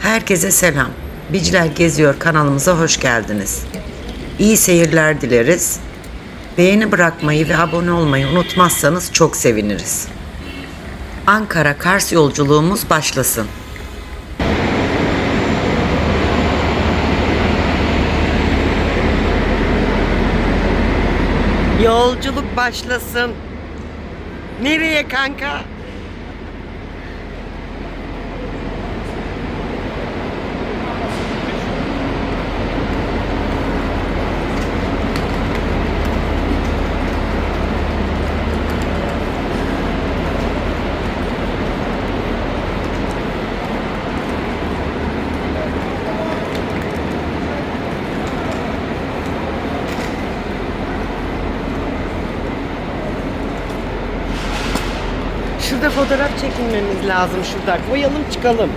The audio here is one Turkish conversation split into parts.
Herkese selam. Biciler Geziyor kanalımıza hoş geldiniz. İyi seyirler dileriz. Beğeni bırakmayı ve abone olmayı unutmazsanız çok seviniriz. Ankara Kars yolculuğumuz başlasın. Yolculuk başlasın. Nereye kanka? Şurada fotoğraf çekinmemiz lazım şurada. Koyalım çıkalım.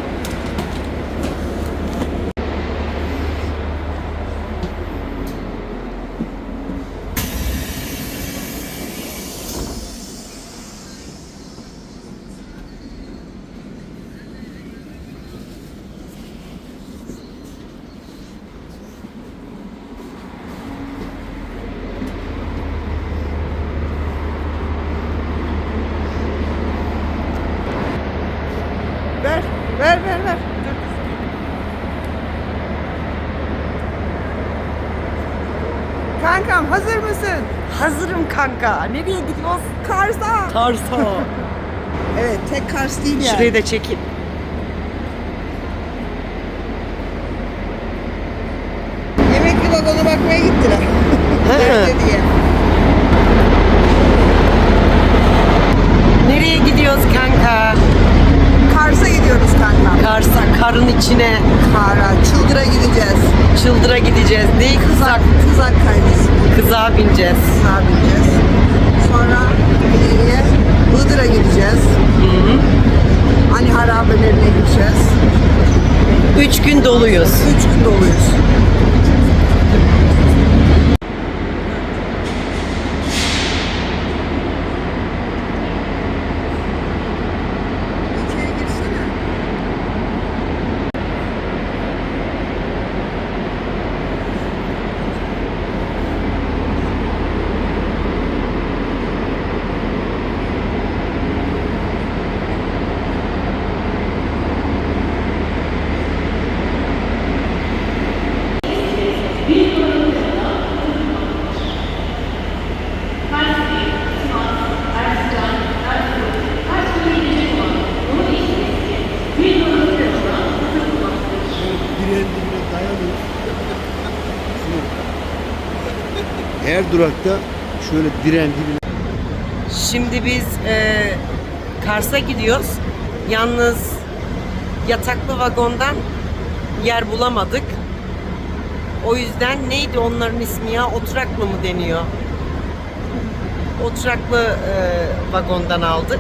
Ver, ver, ver, ver. Kankam hazır mısın? Hazırım kanka. Nereye gidiyoruz? Kars'a. Kars'a. Evet, tek Kars değil yani. Şurayı da çekin. Yemekli vagona bakmaya gittiler. Nerede diye. Nereye gidiyoruz kanka? Kars'a gidiyoruz kankam. Kars'a, karın içine, Kara, Çıldır'a gideceğiz. çıldıra gideceğiz. Değil kızak, Kızak kaydısı. Kızağa bineceğiz. Kızağa bineceğiz. Sonra ileriye Iğdır'a gideceğiz. Hani harabelerine gideceğiz. Üç gün doluyuz. Üç gün doluyuz. Durakta şöyle diren Şimdi biz e, Kars'a gidiyoruz. Yalnız yataklı vagondan yer bulamadık. O yüzden neydi onların ismi ya? Oturaklı mı deniyor? Oturaklı e, vagondan aldık.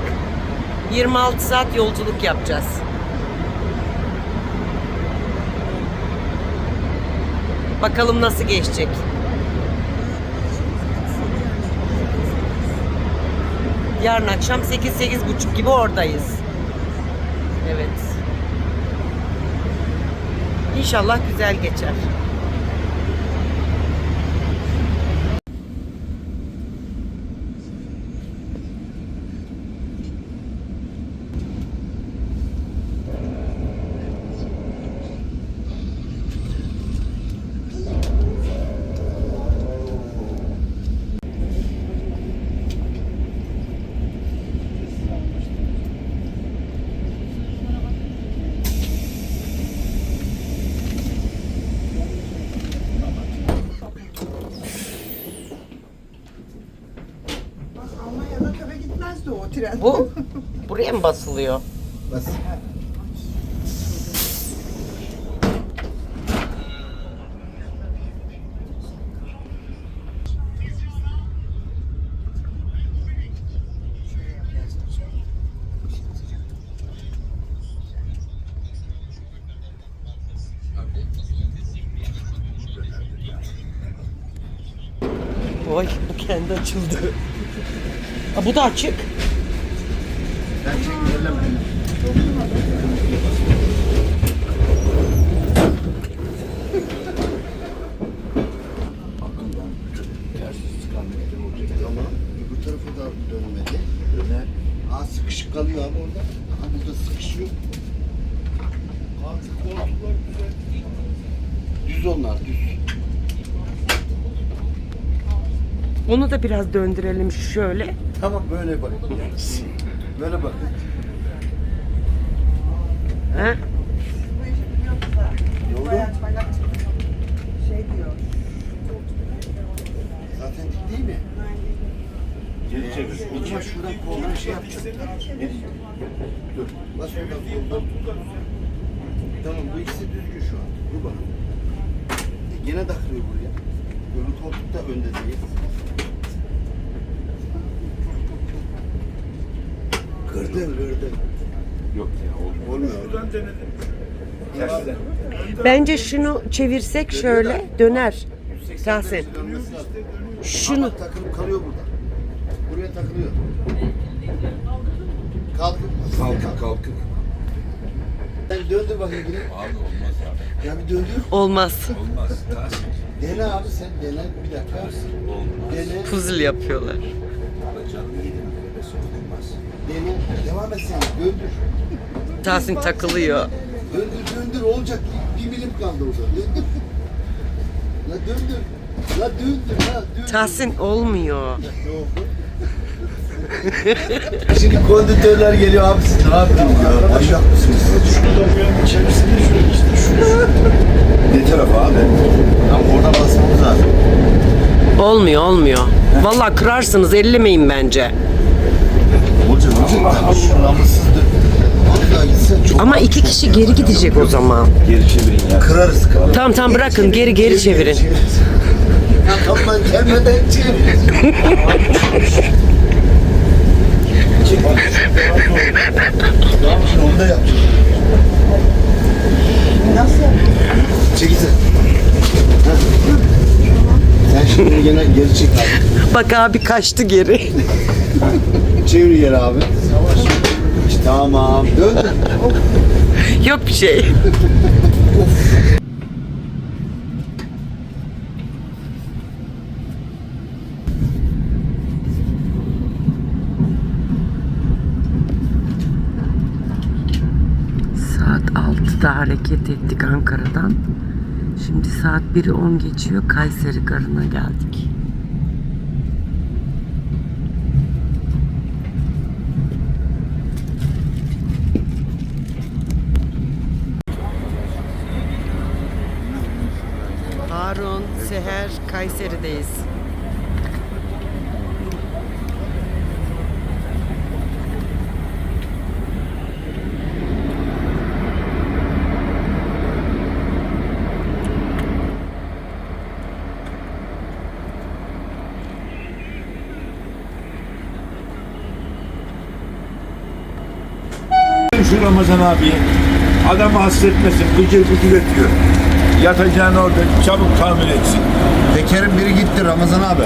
26 saat yolculuk yapacağız. Bakalım nasıl geçecek. Yarın akşam 8-8.30 gibi oradayız. Evet. İnşallah güzel geçer. Tren. Bu buraya mı basılıyor? bas. Oy bu kendi açıldı. Aa, bu da açık. Akıldan ters istikametler olacak tarafı da dönmedi. Döner. Aa sıkışık kalıyor abi orada. Burada sıkışıyor. Artık koltuklar güzel. Düz onlar düz. Onu da biraz döndürelim şöyle. Tamam böyle bakın. Böyle bakın. He? Bu işi. Bayağı çaylak şey diyor. Zaten dik değil mi? Geri çevir. O zaman şuradan koldan şey. Geri Dur. Bas oradan koldan. Tamam bu ikisi düzgün şu an. Dur bak. E, Gene takılıyor buraya. Öbür koltuk da önde değil. Kırdın kırdın. Yok ya olmuyor. Şuradan denedim. Bence şunu çevirsek şöyle döner. Tahsin. Şunu. Ama takılıp kalıyor burada. Buraya takılıyor. Kalkıp. Kalkıp kalkıp. Sen döndür bakayım yine. Abi olmaz abi. Ya bir döndür. Olmaz. Olmaz. Tahsin. Dene abi sen dene. Bir dakika. Olmaz. Dene. Puzul yapıyorlar. Canını yedim. Bebesi olmaz. Dene. Devam et sen. Döndür. Tahsin takılıyor. Döndür döndür. Olacak. Bir milim kaldı orada. Döndür. La döndür. La döndür. La döndür. Tahsin olmuyor. Şimdi konditörler geliyor abi siz ne yaptınız ya? Başak mısınız? Ne taraf abi? Tam orada basmamız lazım. Olmuyor olmuyor. Vallahi kırarsınız ellemeyin bence. Olacak olacak. Şuramızsızdır. Vallahi gitsen çok Ama iki kişi geri gidecek o zaman. geri çevirin ya. Kırarız kırarız. Tamam tamam bırakın geri geri çevirin. Tamam gelmeden çevir. Onu da. Nasıl? Çek sen. Şimdi gene geri çek abi. Bak abi kaçtı geri. Çevir geri abi. İşte tamam. Dön. Yok bir şey. Saat 6'da hareket ettik Ankara'dan. Şimdi saat 1'i 10 geçiyor. Kayseri Garı'na geldik. Seher, Kayseri'deyiz. Şu Ramazan abiye adamı hasretmesin, gıcır gıcır ediyor. Yatacağını orada çabuk tamir etsin. Tekerin biri gitti Ramazan abi.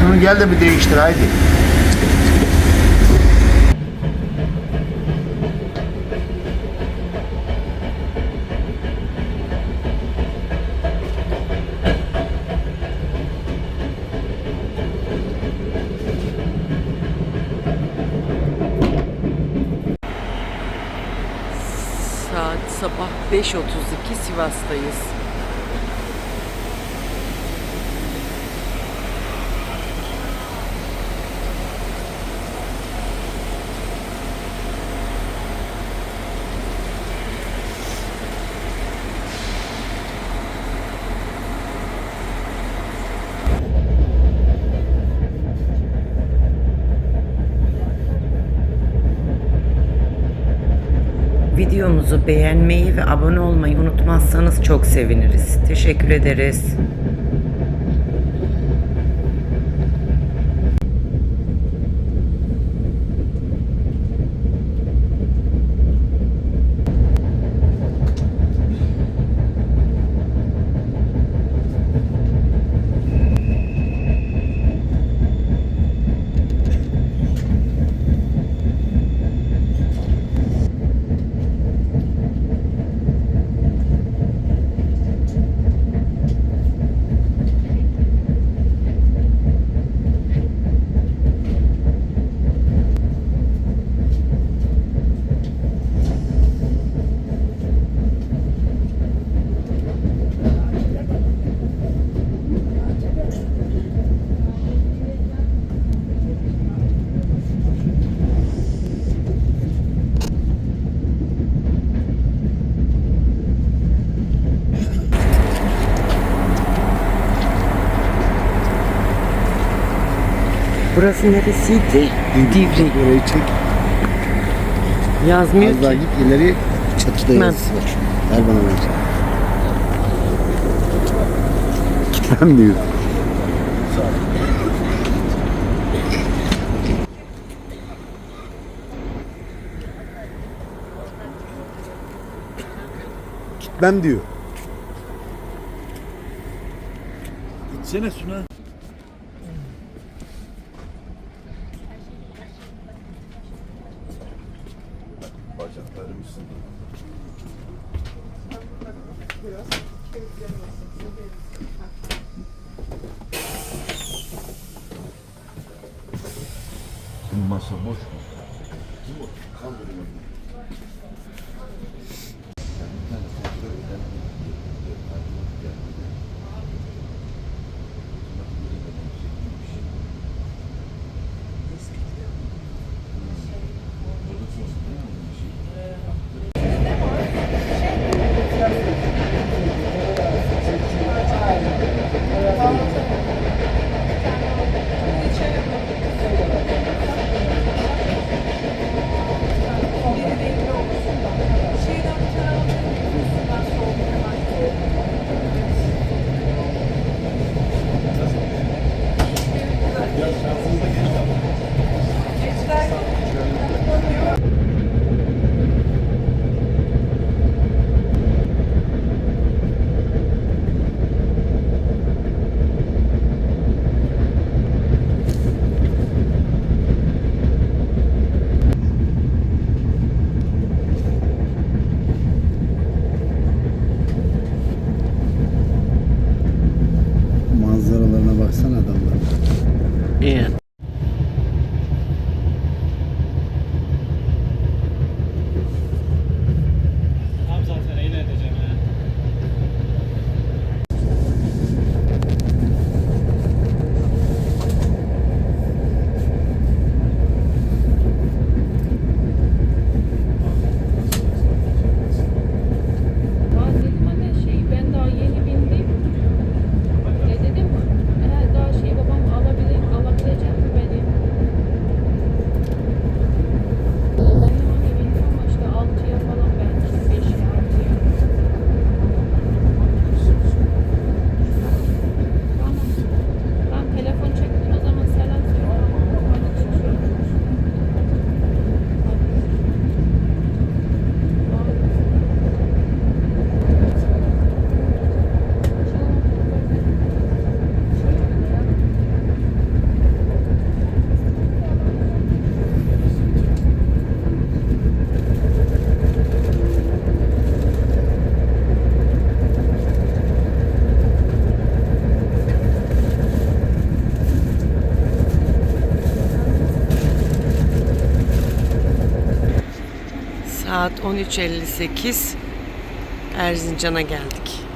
Şunu gel de bir değiştir haydi. Saat sabah 5.32 Sivas'tayız. Videomuzu beğenmeyi ve abone olmayı unutmazsanız çok seviniriz. Teşekkür ederiz. Burası neresiydi? Divri. Orayı çek. Yazmıyor Az daha ki. git ileri çatıda Ben- yazısı var. Ver bana bence. Gitmem diyor. Gitmem diyor. Gitsene Suna. Saat 13.58. Erzincan'a geldik.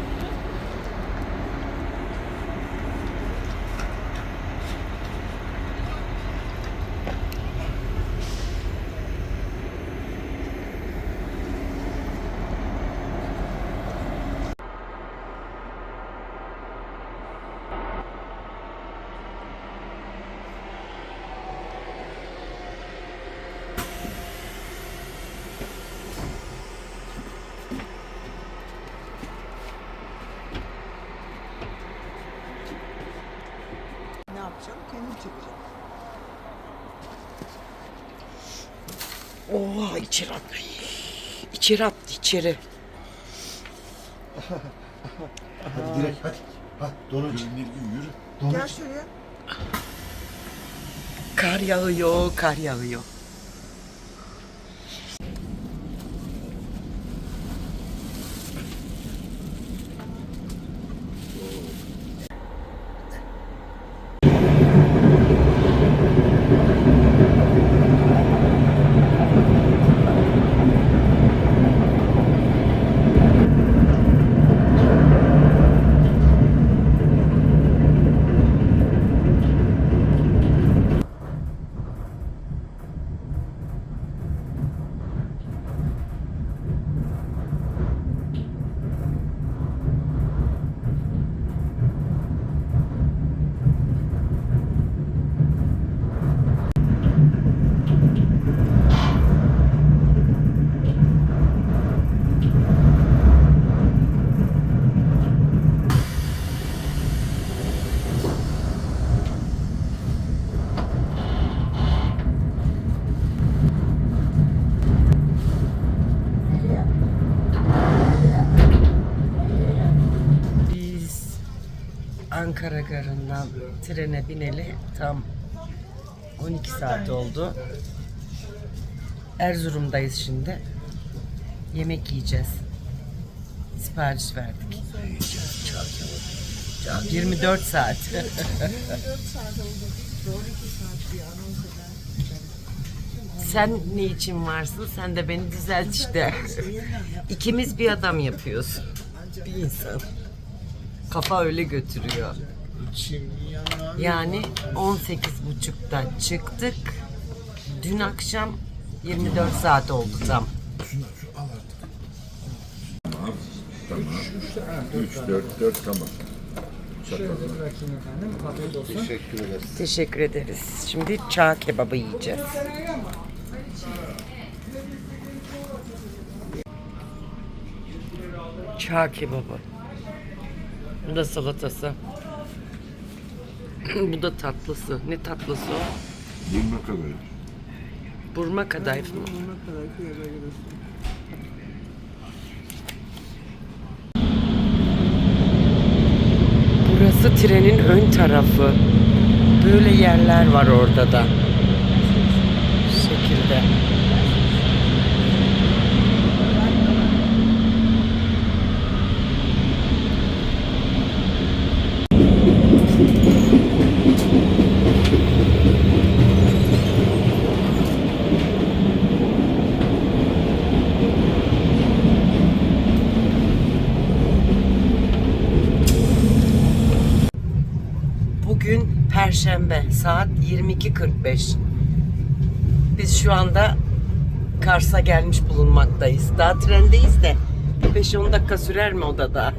Ne yapacağım? Kendim çekeceğim. Oha içeri at. İçeri attı içeri. Hadi girelim hadi. Hadi donun çık. Yürü. Donun Gel şuraya. Kar yağıyor, kar yağıyor. Ankara garından trene bineli tam 12 saat oldu. Erzurum'dayız şimdi. Yemek yiyeceğiz. Sipariş verdik. 24 saat. Sen ne için varsın? Sen de beni düzelt işte. İkimiz bir adam yapıyorsun. Bir insan. Kafa öyle götürüyor. Yani 18.30'da çıktık. Dün akşam 24 saat oldu tam. Tamam. 3, 4, 4 tamam. Teşekkür ederiz. Teşekkür ederiz. Şimdi çağ kebabı yiyeceğiz. Çağ kebabı. Bu da salatası. Bu da tatlısı. Ne tatlısı o? Bilme kadar. Burma kadayıf mı? Burası trenin ön tarafı. Böyle yerler var orada da. Bu şekilde. Perşembe saat 22.45. Biz şu anda Kars'a gelmiş bulunmaktayız. Daha trendeyiz de 5-10 dakika sürer mi odada?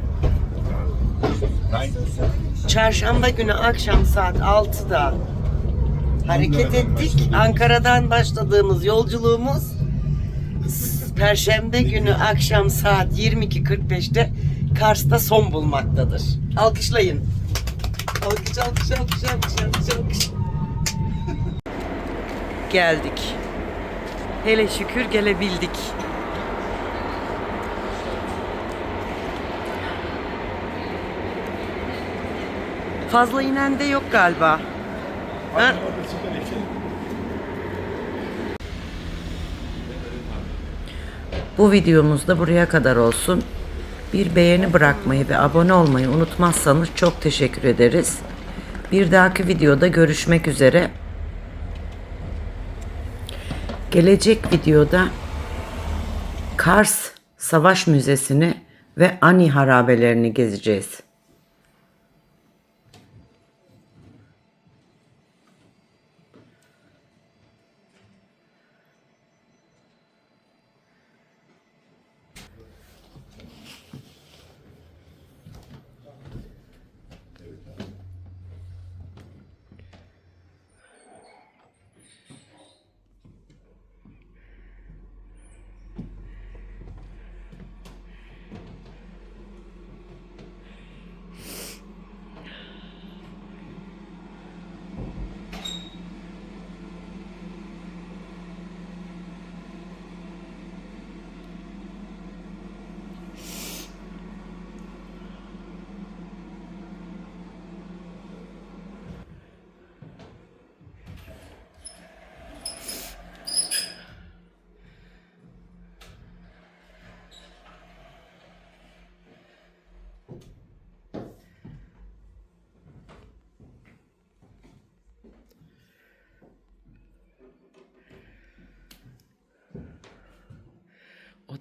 Çarşamba günü akşam saat 6'da hareket ettik. Ankara'dan başladığımız yolculuğumuz Perşembe günü akşam saat 22.45'te Kars'ta son bulmaktadır. Alkışlayın. Alkış, alkış, alkış, alkış, alkış, alkış. Geldik. Hele şükür gelebildik. Fazla inen de yok galiba. Bu videomuz da buraya kadar olsun. Bir beğeni bırakmayı ve abone olmayı unutmazsanız çok teşekkür ederiz. Bir dahaki videoda görüşmek üzere. Gelecek videoda Kars Savaş Müzesi'ni ve Ani harabelerini gezeceğiz.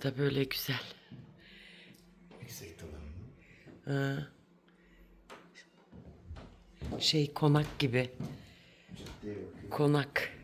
Da böyle güzel. Yüksek tavan. Ha. Şey konak gibi. Konak.